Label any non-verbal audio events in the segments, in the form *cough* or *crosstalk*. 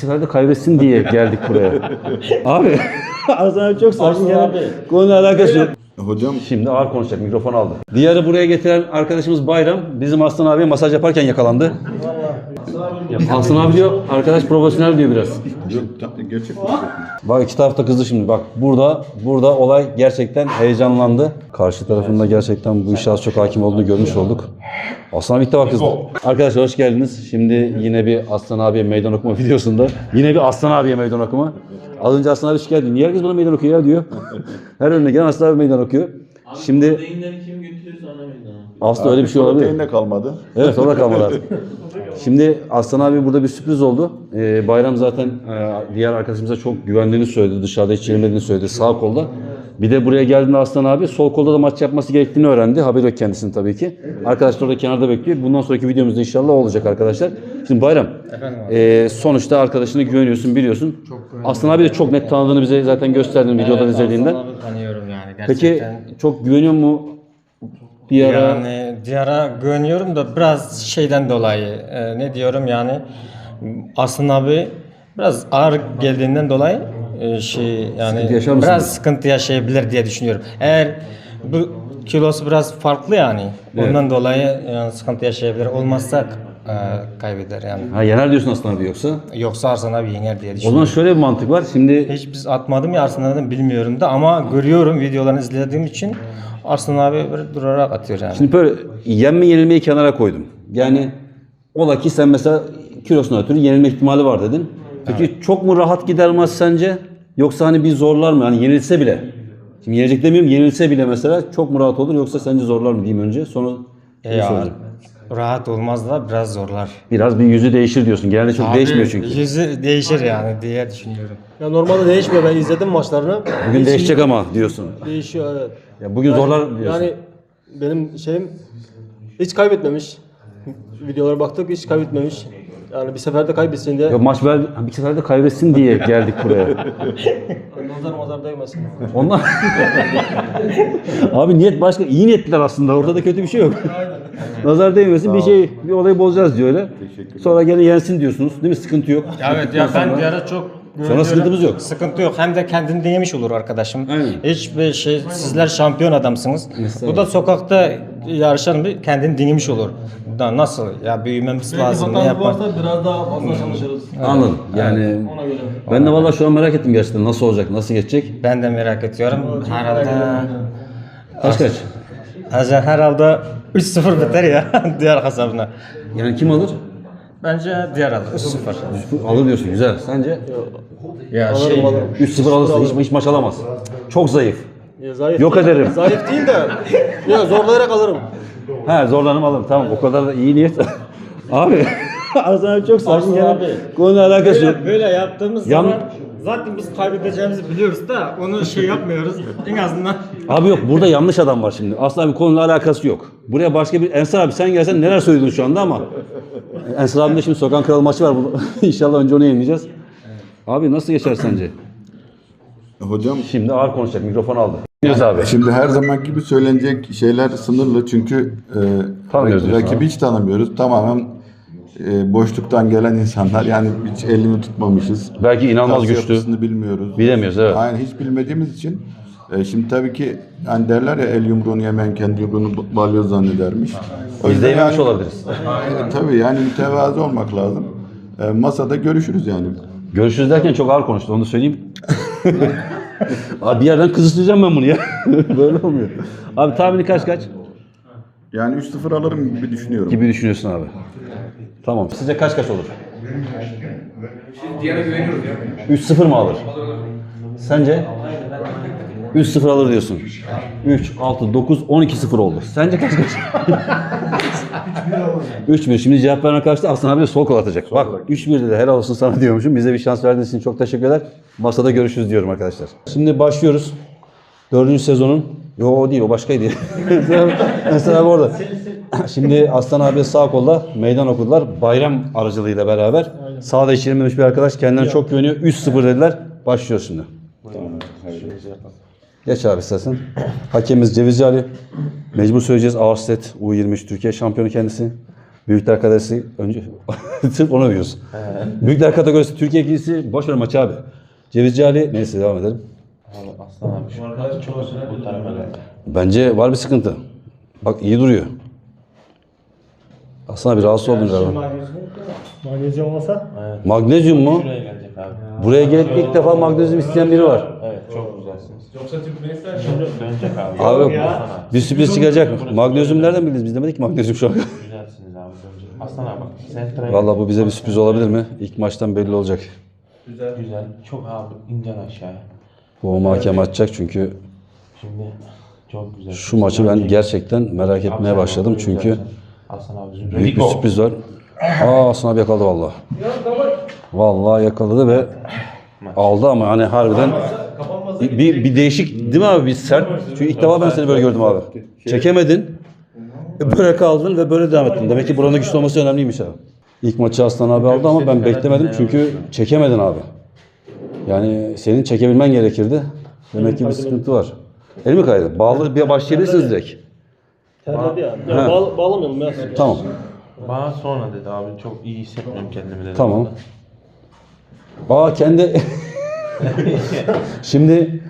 Sefer de kaybetsin diye geldik buraya. *laughs* abi *laughs* Hasan abi çok sakin ya. Konuyla alakası yok. Hocam Şimdi ağır konuşacak mikrofon aldı. Diğeri buraya getiren arkadaşımız Bayram. Bizim Aslan abiye masaj yaparken yakalandı. Ya, Aslan abi diyor arkadaş profesyonel diyor biraz. yok, ta- gerçek mi? Bak iki taraf da kızdı şimdi. Bak burada burada olay gerçekten heyecanlandı. Karşı tarafında gerçekten bu işe az çok hakim olduğunu görmüş olduk. Aslan abi ilk defa kızdı. Arkadaşlar hoş geldiniz. Şimdi yine bir Aslan abiye meydan okuma *laughs* videosunda. Yine bir Aslan abiye meydan okuma. Az önce Aslan abi şikayet ediyor. Niye herkes bana meydan okuyor ya diyor. Her önüne gelen Aslan abi meydan okuyor. Şimdi kim meydan. Aslında öyle bir şey olabilir. Protein de kalmadı. Evet orada kalmadı artık. *laughs* Şimdi Aslan abi burada bir sürpriz oldu. Ee, Bayram zaten e, diğer arkadaşımıza çok güvendiğini söyledi. Dışarıda hiç yenilmediğini söyledi sağ kolda. Bir de buraya geldiğinde Aslan abi sol kolda da maç yapması gerektiğini öğrendi. Haberi yok kendisinin tabii ki. Arkadaşlar orada kenarda bekliyor. Bundan sonraki videomuzda inşallah o olacak arkadaşlar. Şimdi Bayram, e, sonuçta arkadaşına güveniyorsun, biliyorsun. Aslan abi de çok net tanıdığını bize zaten gösterdin videodan izlediğinden. Aslan abi tanıyorum yani Peki gerçekten. çok güveniyor mu? Bir ara yani Diyar'a güveniyorum da biraz şeyden dolayı e, ne diyorum yani Aslan abi biraz ağır geldiğinden dolayı e, şey yani Sıkıntı biraz sıkıntı yaşayabilir diye düşünüyorum. Eğer bu kilosu biraz farklı yani ondan dolayı yani sıkıntı yaşayabilir. Olmazsa e, kaybeder yani. ha, yener diyorsun Aslan abi yoksa? Yoksa Arslan abi yener diye O düşünüyorum. zaman şöyle bir mantık var. Şimdi Hiç biz atmadım ya Arslan'dan bilmiyorum da ama görüyorum videolarını izlediğim için Arslan abi böyle durarak atıyor yani. Şimdi böyle yenme yenilmeyi kenara koydum. Yani ola ki sen mesela kilosuna ötürü yenilme ihtimali var dedin. Peki çok mu rahat gider maç sence? Yoksa hani bir zorlar mı? Hani yenilse bile. Şimdi yenecek demiyorum. Yenilse bile mesela çok mu rahat olur yoksa sence zorlar mı diyeyim önce. Sonra bunu Ya, soracağım. rahat olmaz da biraz zorlar. Biraz bir yüzü değişir diyorsun. Genelde çok değişmiyor çünkü. Yüzü değişir yani diye düşünüyorum. Ya normalde değişmiyor. Ben izledim maçlarını. Bugün değişecek ama diyorsun. Değişiyor evet. Ya bugün zorlar diyorsun. Yani benim şeyim hiç kaybetmemiş. Videolara baktık hiç kaybetmemiş. Yani bir seferde kaybetsin diye. Ya maç ver, bir sefer de kaybetsin diye geldik buraya. Nazar mazar değmesin. Ondan Abi niyet başka. iyi niyetliler aslında. Orada da kötü bir şey yok. Nazar değmesin bir şey bir olayı bozacağız diyor öyle. Sonra gene yensin diyorsunuz. Değil mi? Sıkıntı yok. Evet ya ben Diyar'a çok güveniyorum. sıkıntımız yok. Sıkıntı yok. Hem de kendini denemiş olur arkadaşım. Aynen. Hiçbir şey sizler şampiyon adamsınız. Bu da sokakta yarışan bir kendini denemiş olur. Da nasıl ya büyümemiz lazım ne Hatamız yapar? varsa biraz daha fazla çalışırız. Anladım. Yani Ona göre. ben de vallahi şu an merak ettim gerçekten nasıl olacak, nasıl geçecek. Ben de merak ediyorum. Herhalde Kaç kaç? Hacı herhalde 3-0 biter ya diğer hesabına. Yani kim alır? Bence diğer alır 3-0. Alır diyorsun. Güzel. Sence? Ya şey 3-0 alırsın. Hiç, hiç maç alamaz. Çok zayıf. Ya, zayıf Yok değil. ederim. Zayıf değil de. Ya zorlayarak alırım. He zorlanım alırım. Tamam o kadar da iyi niyet. *laughs* abi *laughs* Arslan abi çok. Arslan Yani abi. konuyla alakası yok. böyle, böyle yaptığımız Yan- zaman zaten biz kaybedeceğimizi biliyoruz da onu şey yapmıyoruz. *laughs* En azından Abi yok burada yanlış adam var şimdi. Asla bir konuyla alakası yok. Buraya başka bir Ensar abi sen gelsen neler söyledin şu anda ama. Ensar abinin de şimdi Sokan Kralı maçı var. Bu- *laughs* İnşallah önce onu yayınlayacağız. Abi nasıl geçer sence? Hocam Şimdi ağır konuşacak. Mikrofon aldı. Biliyoruz abi. şimdi her zaman gibi söylenecek şeyler sınırlı çünkü e, Tanımıyoruz rak- diyorsun rakibi abi. hiç tanımıyoruz. Tamamen e, boşluktan gelen insanlar yani hiç elini tutmamışız. Belki inanılmaz güçlü. yapısını bilmiyoruz. Bilemiyoruz evet. Aynen hiç bilmediğimiz için e, şimdi tabii ki hani derler ya el yumruğunu yemeyen kendi yumruğunu balyoz zannedermiş. O Biz de yüzden yememiş yani- olabiliriz. E, tabii yani mütevazı olmak lazım. E, masada görüşürüz yani. Görüşürüz derken çok ağır konuştu onu da söyleyeyim. *laughs* abi bir yerden kızıştıracağım ben bunu ya. Böyle olmuyor. Abi tahmini kaç kaç? Yani 3-0 alırım gibi düşünüyorum. Gibi düşünüyorsun abi. Tamam. Sizce kaç kaç olur? Diğerine güveniyoruz ya. 3-0 mı alır? Sence? 3-0 alır diyorsun. 3, 6, 9, 12-0 oldu. Sence kaç kaç? *laughs* 3-1. Şimdi cevap verene karşı Aslan abi de sol kol atacak. Bak 3-1 dedi. Helal olsun sana diyormuşum. Bize bir şans verdiğiniz için çok teşekkürler. Masada görüşürüz diyorum arkadaşlar. Şimdi başlıyoruz. Dördüncü sezonun. Yo o değil o başkaydı. *laughs* Mesela abi orada. *clears throat* Şimdi Aslan abi sağ kolda meydan okudular. Bayram aracılığıyla beraber. Sağda hiç yenilmemiş bir arkadaş kendilerine çok güveniyor. 3-0 dediler. Başlıyor şimdi. Geç abi istersen. Hakemimiz Cevizci Ali. Mecbur söyleyeceğiz. Ağır set U23 Türkiye şampiyonu kendisi. Büyükler kategorisi önce *laughs* sırf onu övüyoruz. Büyükler kategorisi Türkiye ikincisi boş ver maçı abi. Cevizci Ali neyse devam edelim. Abi Aslan abi şu an çok bu tarafa geldi. Bence var bir sıkıntı. Bak iyi duruyor. Aslında bir rahatsız oldun galiba. Magnezyum olmasa Evet. Magnezyum mu? Şuraya gelecek abi. Buraya gelip ilk defa magnezyum isteyen biri var. Evet çok güzelsiniz. Yoksa Türkmenistan dönecek abi. Abi Aslan abi. bir sürpriz çıkacak. Magnezyum nereden bildiniz? Biz demedik ki magnezyum şu an. Güzelsiniz abi dönecek. Aslan abi bak sen Vallahi bu bize bir sürpriz olabilir mi? İlk maçtan belli olacak. Güzel. Güzel. Çok abi incen aşağıya. Bu hakem atacak çünkü Şimdi çok güzel. şu maçı ben gerçekten merak etmeye başladım çünkü Aslan abi büyük bir sürpriz var. *clears throat* Aa Aslan abi yakaladı vallahi. Vallahi yakaladı ve aldı ama hani harbiden bir, bir değişik değil mi abi bir sert. Çünkü ilk defa ben seni böyle gördüm abi. Çekemedin. e, Böyle kaldın ve böyle devam ettin. Demek ki buranın güçlü olması önemliymiş abi. İlk maçı Aslan abi aldı ama ben beklemedim çünkü çekemedin abi. Yani senin çekebilmen gerekirdi. Demek ki bir sıkıntı var. El mi kaydı? Bağlı bir başlayabilirsiniz direkt. terledi yani. Ya bağ, bağlamayalım ya. Tamam. Bana sonra dedi abi çok iyi hissetmiyorum kendimi dedi. Tamam. Aa kendi *laughs* Şimdi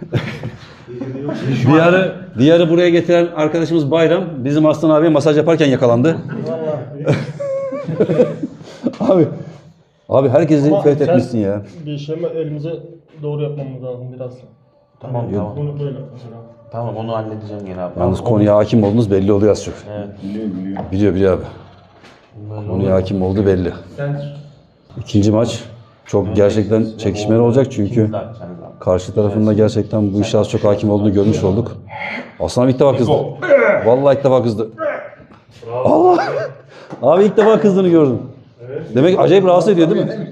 Diyarı, Diyarı buraya getiren arkadaşımız Bayram bizim Aslan abiye masaj yaparken yakalandı. *laughs* abi Abi herkesi Ama feth sen- etmişsin ya. Bir işlemi elimize doğru yapmamız lazım biraz. Tamam tamam. Bunu böyle mesela. Tamam onu halledeceğim gene abi. Yalnız Onu- konuya hakim olduğunuz belli oluyor az çok. Evet. Biliyor biliyor abi. Böyle Konuya hakim oldu belli. İkinci maç çok gerçekten çekişmeli olacak çünkü. Karşı tarafında gerçekten bu işe az çok hakim olduğunu görmüş olduk. Aslan abi ilk defa kızdı. Vallahi ilk defa kızdı. Allah! Abi ilk defa kızdığını gördüm. Demek ki acayip rahatsız ediyor değil mi?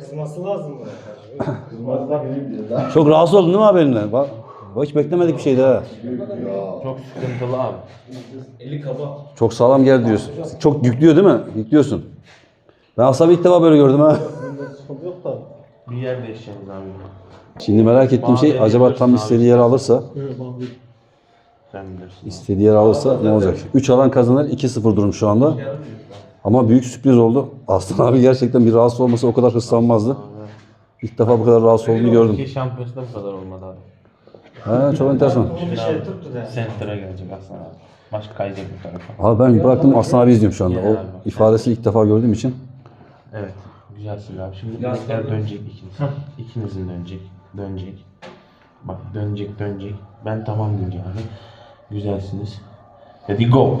Kızması lazım. Çok rahatsız oldun değil mi eline? Bak, bak hiç beklemedik bir şeydi ha. Çok sıkıntılı abi. Çok sağlam geldi diyorsun. Çok yüklüyor değil mi? Yüklüyorsun. Ben Aslan'ı ilk defa böyle gördüm ha. Sıkıntı yok da. Bir yer değişeceğiz abi. Şimdi merak ettiğim şey acaba tam istediği yeri alırsa. Sen bilirsin. istediği yeri alırsa ne olacak? 3 alan kazanır, 2-0 durum şu anda. Ama büyük sürpriz oldu. Aslan abi gerçekten bir rahatsız olması o kadar hırslanmazdı. İlk defa bu kadar rahatsız olduğunu gördüm. Türkiye şampiyonasında bu kadar olmadı abi. Ha, çok enteresan. Center'a gelecek Aslan abi. Maç kayacak bu tarafa. Abi ben bıraktım Aslan abi izliyorum şu anda. O ifadesi ilk defa gördüğüm için. Evet. Güzelsin abi. Şimdi bilekler dönecek ikiniz. İkinizin dönecek. Dönecek. Bak dönecek dönecek. Ben tamam diyeceğim abi. Güzelsiniz. Hadi go.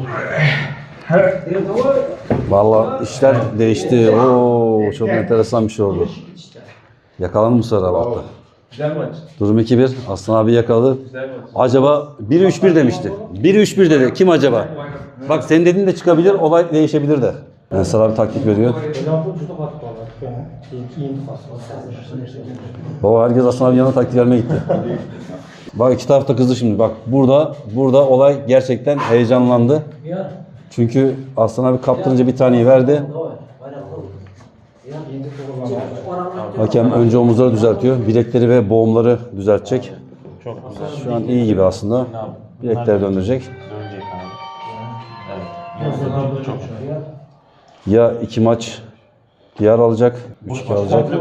Vallahi işler değişti. Oo, çok enteresan bir şey oldu. Yakalandı mı sonra hatta? Güzel maç. Durum 2-1. Aslan abi yakaladı. Acaba 1-3-1 demişti. 1-3-1 dedi. Kim acaba? Bak senin dediğin de çıkabilir, olay değişebilir de. Ensar abi taktik veriyor. Baba herkes Aslan abi yanına taktik vermeye gitti. Bak iki taraf da kızdı şimdi. Bak burada burada olay gerçekten heyecanlandı. Çünkü Aslan abi kaptırınca bir taneyi verdi. Hakem önce omuzları düzeltiyor. Bilekleri ve boğumları düzeltecek. Çok güzel. Şu an iyi gibi aslında. Bilekleri döndürecek. Dönecek abi. Çok Ya iki maç diğer alacak, üç iki alacak.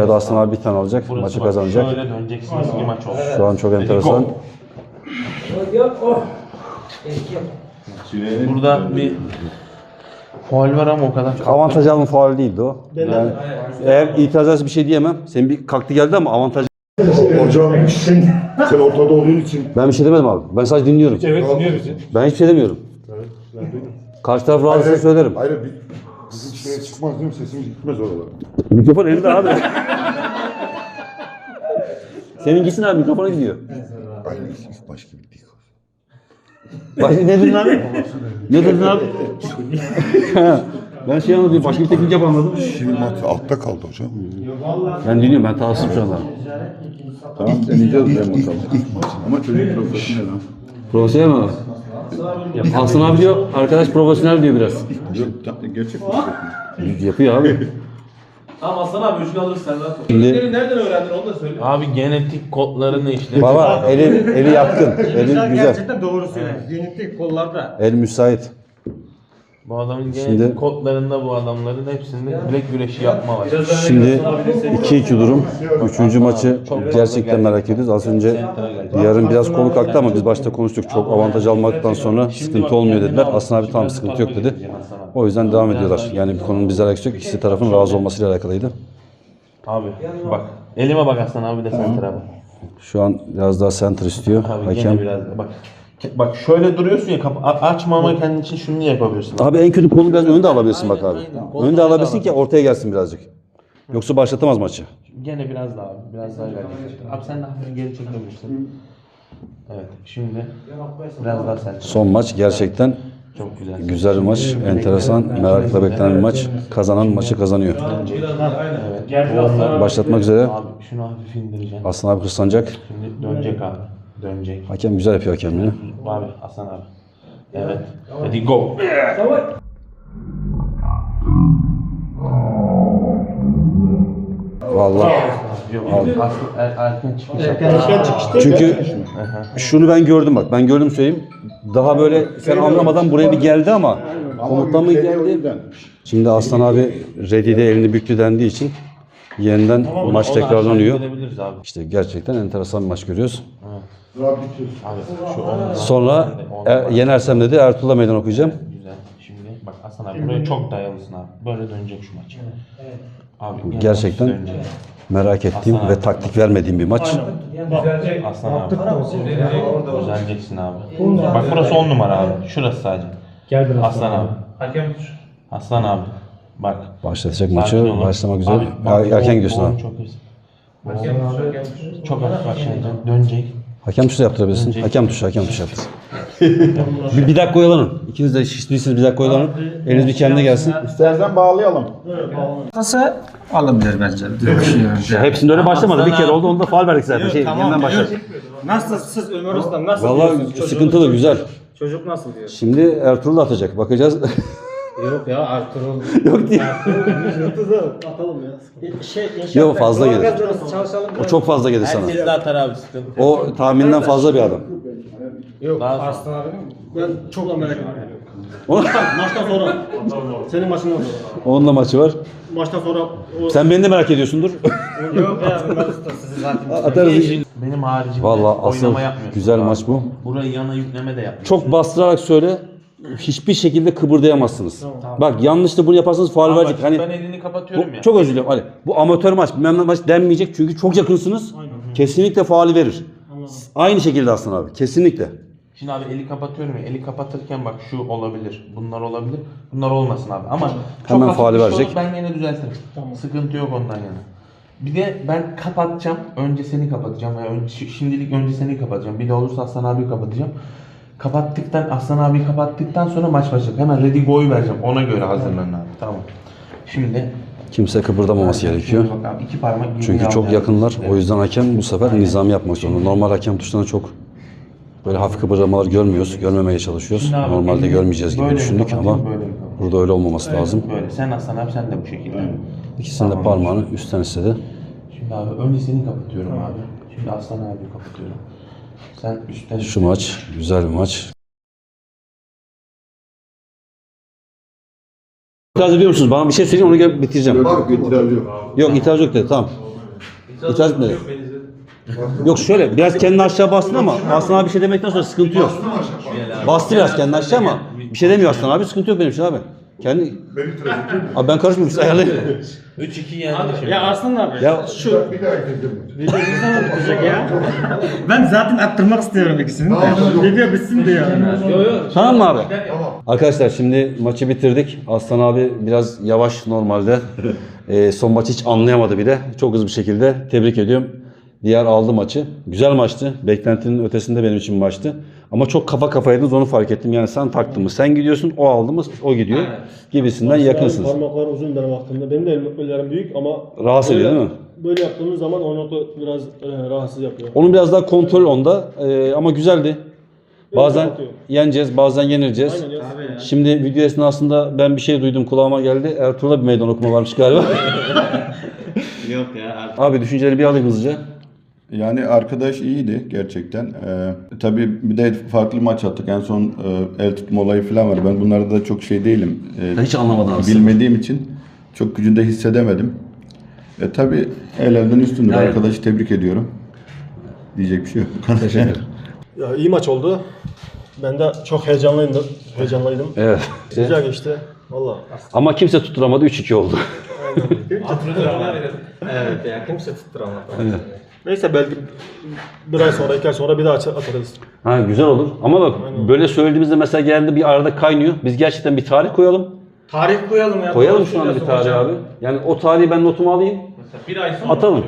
Ya da. Aslan abi bir tane alacak. Burası Maçı kazanacak. Şöyle döneceksiniz bir maç. Şu an çok enteresan. Burada bir faul var ama o kadar çok. Avantaj alma faul değildi o. Yani eğer itiraz ederse bir şey diyemem. Senin bir kalktı geldi ama avantaj... Hocam sen ortada olduğun için Ben bir şey demedim abi. Ben sadece dinliyorum. Evet dinliyoruz. Ben hiçbir şey demiyorum. Karşı taraf rahatsızsa söylerim. Hayır bir bizim içine çıkmaz değil mi? Sesimiz gitmez oralara. Mikrofon elinde abi. Senin gitsin abi mikrofona gidiyor. Hayır başka bir Bak, ne dedin abi? ne dedin abi? ben şey anladım. Başka bir teknik yap anladım. Şimdi maç altta kaldı hocam. Ben dinliyorum. Ben tavsım şu anda. Tamam deneyeceğiz ben bakalım. Ama çocuk profesyonel ha. Profesyonel mi? Aslan abi diyor. Arkadaş profesyonel diyor biraz. Yok, gerçek mi? Yapıyor abi. Tamam Aslan abi üçünü alırız sen rahat ol. Şimdi- Şimdi... nereden öğrendin onu da söyle. Abi genetik kodlarını işte. Baba eli, eli yatkın. Eli güzel. Gerçekten doğru söylüyor. Genetik kollarda. El müsait. Bu adamın gene Şimdi- kodlarında bu adamların hepsinde bilek güreşi yapma var. Şimdi 2-2 durum. Üçüncü maçı gerçekten merak ediyoruz. Az önce yarın biraz konu kalktı ama biz başta konuştuk. Çok avantaj almaktan sonra sıkıntı olmuyor dediler. Aslan abi tamam sıkıntı yok dedi. O yüzden devam ediyorlar. Yani bir konunun bizle alakası yok. İkisi tarafın razı olmasıyla alakalıydı. Abi bak elime bak Aslan abi de center abi. Şu an biraz daha center istiyor Abi hakem. biraz bak. Bak şöyle duruyorsun ya kap- a- açma ama kendin için şunu yapabiliyorsun. Abi en kötü kolu biraz önde alabilirsin bak abi. Aynen, aynen. Önde alabilirsin ki ortaya gelsin birazcık. Yoksa başlatamaz maçı. Gene biraz daha abi. Biraz daha gayret. Abi sen de hafif geri çekebilirsin. Evet şimdi biraz daha sen. Son maç gerçekten Çok güzel. güzel bir maç. Enteresan, merakla beklenen bir maç. Kazanan maçı kazanıyor. Evet. Başlatmak üzere. Abi şunu hafif indireceksin. Aslan abi hırslanacak. Şimdi dönecek abi. Dönecek. Hakem güzel yapıyor hakemliğini. Abi Hasan abi. Evet. Hadi go. Vallahi. Er, erken çıkışta Çünkü şunu ben gördüm bak. Ben gördüm söyleyeyim. Daha böyle sen anlamadan buraya bir geldi ama komuttan mı geldi? Şimdi Aslan abi Ready'de elini büktü dendiği için yeniden maç tekrarlanıyor. İşte gerçekten enteresan bir maç görüyoruz. Abi. Sonra e, yenersem dedi Ertuğrul'a meydan okuyacağım. Güzel. Şimdi bak Hasan abi buraya çok dayalısın abi. Böyle dönecek şu maç. Abi gene Gerçekten dönecek. Merak ettiğim ve taktik vermediğim bir maç. Aslan abi. Düzeleceksin abi. Bak burası 10 numara abi. Şurası sadece. Gel biraz. Aslan abi. Hakem tuş. Aslan abi. Bak. Başlatacak Sakin maçı. olun. Başlamak üzere. Abi, bak, Er- Erken o- gidiyorsun abi. Çok, hızlı. Hakem. Hakem çok hafif başlayacaksın. Dönecek. Hakem tuşu da yaptırabilirsin. Hakem tuşu, hakem tuşu yaptır. *laughs* bir, bir dakika oyalanın. İkiniz de şişliyseniz bir dakika oyalanın. Eliniz bir kendine gelsin. İstersen bağlayalım. Kasa alabilir bence. Hepsinde öyle başlamadı. Bir kere oldu. Onda faal verdik zaten. Şey, yeniden başladı. Nasıl siz Ömer Usta nasıl Vallahi sıkıntılı, güzel. Çocuk nasıl diyor? Şimdi Ertuğrul da atacak. Bakacağız. *laughs* Yok ya Ertuğrul. Yok diye. atalım ya. Şey, inşaat Yok, fazla gelir. Çalışalım. O çok fazla gelir sana. Herkes de atar abi sıkıntı. O tahminden fazla bir adam. Yok Daha. Arslan abi mi? Ben çok da merak ediyorum. Onun- Maçtan sonra. Senin maçından sonra. Onun da maçı var. Maçtan sonra o Sen beni de merak ediyorsundur. Yok ya Ömer Usta sizi zaten. Atarız. Benim haricimde Vallahi asıl oynama yapmıyorsun. güzel maç bu. Burayı yana yükleme de yapmıyorsun. Çok bastırarak söyle. Hiçbir şekilde kıpırdayamazsınız. Bak yanlış da bunu yaparsanız bak, verecek. Hani ben elini kapatıyorum bu, ya. çok özür diliyorum. Ali. Bu amatör maç, bilmem ne maç denmeyecek çünkü çok yakınsınız. Kesinlikle faali verir. Aynı şekilde aslında abi. Kesinlikle. Şimdi abi eli kapatıyorum ya. Eli kapatırken bak şu olabilir. Bunlar olabilir. Bunlar olmasın abi. Ama çok Hemen hafif faali bir şey verecek. olur, Ben yine düzeltirim. Sıkıntı yok ondan yana. Bir de ben kapatacağım. Önce seni kapatacağım. Yani önce, şimdilik önce seni kapatacağım. Bir de olursa Aslan abi kapatacağım. Kapattıktan, Aslan abi kapattıktan sonra maç başlayacak. Hemen ready go'yu vereceğim. Ona göre hazırlanın abi. Tamam. Şimdi Kimse kıpırdamaması gerekiyor. Bak abi iki parmak birbirine Çünkü çok alacağım. yakınlar. O yüzden hakem bu sefer nizam yapmak zorunda. Normal hakem tuşlarına çok böyle hafif kıpırdamalar görmüyoruz. Görmemeye çalışıyoruz. Şimdi abi Normalde elini görmeyeceğiz gibi böyle mi düşündük kapatayım, ama böyle mi kapatayım? burada öyle olmaması lazım. Böyle. Sen Aslan abi sen de bu şekilde. İkisinin de parmağını üstten istedi. Şimdi abi önce seni kapatıyorum abi. Şimdi Aslan abi kapatıyorum. Sen üstten Şu maç güzel bir maç. İtiraz ediyor musunuz? Bana bir şey söyleyin onu gel- bitireceğim. Yok itiraz yok. Yok itiraz yok dedi tamam. İtiraz etmedi. Yok şöyle biraz kendini aşağı bastın ama Aslan abi bir şey demekten sonra sıkıntı yok. Bastı biraz kendini aşağı ama bir şey demiyor Aslan abi sıkıntı yok benim için abi. Kendi... Ben itiraz ettim. Abi ben karışmıyorum siz ayarlayın. 3-2 yendi şimdi. Ya Arslan abi. Ya şu Bir daha video ne zaman bitecek ya? ben zaten attırmak istiyorum ikisini de. Video bitsin diye. Tamam mı abi? Arkadaşlar şimdi maçı bitirdik. Aslan abi biraz yavaş normalde. *laughs* Ee, son maçı hiç anlayamadı bile. Çok hızlı bir şekilde tebrik ediyorum. Diğer aldı maçı. Güzel maçtı. Beklentinin ötesinde benim için bir maçtı. Ama çok kafa kafaydınız onu fark ettim. Yani sen taktın mı sen gidiyorsun, o aldı mı o gidiyor gibisinden yakınsınız. Parmaklar uzun benim aklımda. Benim de ellerim büyük ama Rahatsız ediyor değil mi? Böyle yaptığımız zaman o nokta biraz e, rahatsız yapıyor. Onun biraz daha kontrol onda Ee, ama güzeldi. Bazen atıyor. yeneceğiz, bazen yenileceğiz. Aynen ya. Şimdi video esnasında ben bir şey duydum kulağıma geldi. Ertuğrul'a bir meydan okuma varmış galiba. *laughs* Yok ya. Abi düşünceleri bir alayım hızlıca. Yani arkadaş iyiydi gerçekten. Ee, tabii bir de farklı maç attık. En son e, el tutma olayı falan var. Ben bunlarda da çok şey değilim. Ee, Hiç anlamadım aslında. Bilmediğim için çok gücünde hissedemedim. E tabii el elden üstündür. Yani- Arkadaşı tebrik ediyorum. Diyecek bir şey yok. *laughs* Teşekkür ederim. Ya iyi maç oldu. Ben de çok heyecanlıydım. Heyecanlıydım. Evet. Güzel geçti. Valla. Ama kimse tutturamadı 3-2 oldu. Evet ya kimse tutturamadı. Neyse belki bir ay sonra, iki ay sonra bir daha atarız. Ha güzel olur. Ama bak böyle söylediğimizde mesela geldi bir arada kaynıyor. Biz gerçekten bir tarih koyalım. Tarih koyalım ya. Koyalım şu anda bir tarih hocam. abi. Yani o tarihi ben notumu alayım. Bir ay sonra Atalım.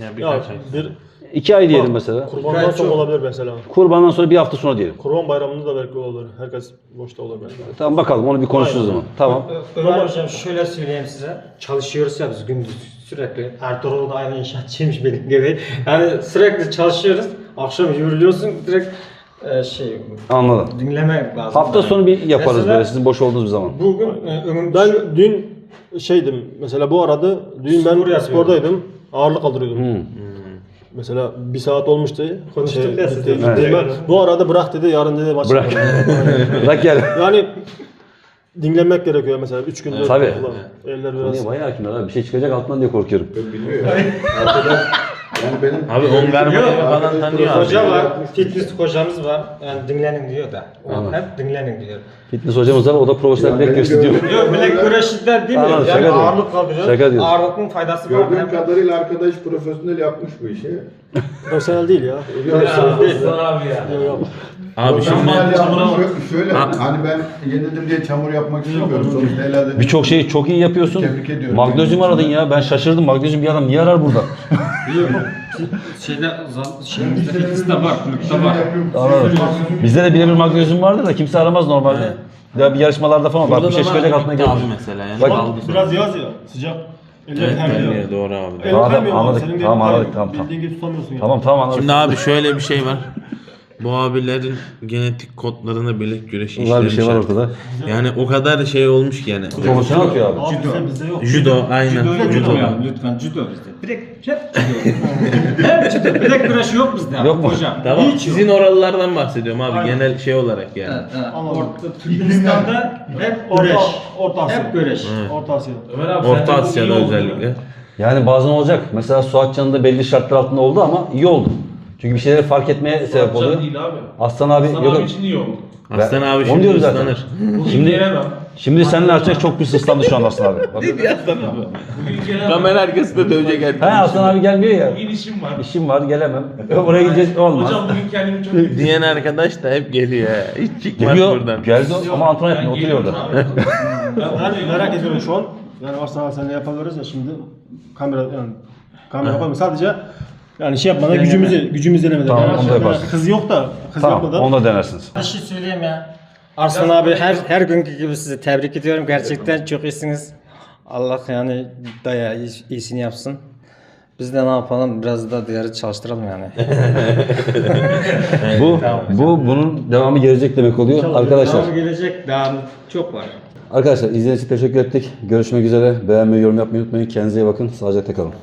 Ya Ya birkaç ay. bir 2 ay diyelim mesela. kurbandan sonra çok- olabilir mesela. Kurbandan sonra bir hafta sonra diyelim. Kurban bayramında da belki olur. Herkes boşta olur belki. Tamam bakalım onu bir konuşuruz o zaman. Tamam. Ömer hocam şöyle söyleyeyim size. Çalışıyoruz ya biz gündüz sürekli. Ertuğrul da aynı inşaatçıymış benim gibi. Yani sürekli çalışıyoruz. Akşam yürüyorsun direkt e, şey Anladım. dinlemek lazım. Hafta sonu bir yaparız Mesela böyle sizin boş olduğunuz bir zaman. Bugün e, Ben dün şeydim mesela bu arada dün ben Spor yapıyordum. spordaydım. Ağırlık kaldırıyordum. Hmm. Mesela bir saat olmuştu. Konuştuk Şey, ya gitti- Evet. ben. Bu arada bırak dedi yarın dedi maç Bırak. yapalım. *laughs* Bırak gel. yani dinlenmek gerekiyor mesela 3 gün. dört Tabii. Eller biraz. Niye bayağı kimler abi bir şey çıkacak altından diye korkuyorum. Biliyor ya. Arkadaş yani benim Abi on vermeyi falan tanıyor abi. Hoca var, fitness hocamız var. Yani dinlenin diyor da. O hep dinlenin diyor. Fitness hocamız var o da profesyonel bilek göğsü diyor. Yok bilek güreşinden değil mi? Anladım, yani şaka diyorum. ağırlık kaldırıyor. Şaka diyorsun. Ağırlıkın faydası var. Gördüğüm Hem- kadarıyla arkadaş profesyonel yapmış bu işi. Profesyonel değil ya. Aslan abi ya. Yok, yok. Abi şimdi Normal yapmış, şöyle, şöyle hani ben yenildim diye çamur yapmak istemiyorum. Sonuçta helal Birçok şeyi çok iyi yapıyorsun. Tebrik ediyorum. Magnezyum aradın ya. Ben şaşırdım. Magnezyum bir adam niye arar burada? *laughs* Şeyde şeyimizde fitness'te var, kulüpte var. Anladım. Bizde de birebir magnezyum vardır da kimse aramaz normalde. Ya bir yarışmalarda falan bak bir şey çıkacak altına gelir. abi mesela yani Bak- sonra. Biraz yaz ya sıcak. Eller Evet terliyor. terliyor doğru abi. Eller Tamam, termiyor ama anladık. senin Tamam, anladık, tamam, tamam. Bildiğin gibi tutamıyorsun. Tamam tamam anladım. Şimdi abi şöyle bir şey var. *laughs* Bu abilerin genetik kodlarında bilek güreşi Var bir şey var işlemişler. ortada. Yani o kadar şey olmuş ki yani. Profesyonel atıyor abi. Abi bizde, bizde yok. Judo aynen. Judo. Lütfen judo bizde. Direkt hep judo. *laughs* hep judo. Bilek güreşi yok bizde. Yok mu? Hocam. Tamam Hiç yok. sizin oralardan bahsediyorum abi genel şey olarak yani. Orta Türkistan'da hep güreş. Orta Asya. Hep güreş. Orta Asya. Ömer abi Orta iyi Asya'da özellikle. Yani bazen olacak. Mesela Suat Can'da belli şartlar altında oldu ama iyi oldu. Çünkü bir şeyleri fark etmeye sebep Can oluyor. değil abi. Aslan abi Aslan yok. abi için iyi oldu. Aslan abi Onu şimdi diyoruz zaten. ıslanır. Bugün Şimdi- gelemem. Şimdi seninle açacak çok bir sıslandı şu an Aslan abi. Bak. Bugün gelemem. Kamera arkasında dövecek He herkes. Aslan abi gelmiyor ya. Bugün işim var. İşim var gelemem. *laughs* Oraya gideceğiz olmaz. Hocam bugün kendimi çok iyi *laughs* Diyen arkadaş da hep geliyor ya. Hiç çıkmaz Geliyor, buradan. geldi ama antrenman yapmıyor, oturuyor orada. *laughs* Ben merak ediyorum şu an. Yani Arslan senle yapabiliriz ya şimdi kamera yani kamera yapalım sadece yani şey yapmadan gücümüzü gücümüzü denemeden. Tamam, yani, onu da yaparsın. Hız yok da hız Tamam, yapmadan. onu da denersiniz. Bir şey söyleyeyim ya. Arslan abi her her günkü gibi sizi tebrik ediyorum. Gerçekten çok iyisiniz. Allah yani daya iyisini yapsın. Biz de ne yapalım biraz da diğeri çalıştıralım yani. *laughs* Bu, bu bunun devamı gelecek demek oluyor. Arkadaşlar, Daha gelecek daha çok var. arkadaşlar izlediğiniz için teşekkür ettik. Görüşmek üzere. Beğenmeyi, yorum yapmayı unutmayın. Kendinize iyi bakın. Sağlıcakla kalın.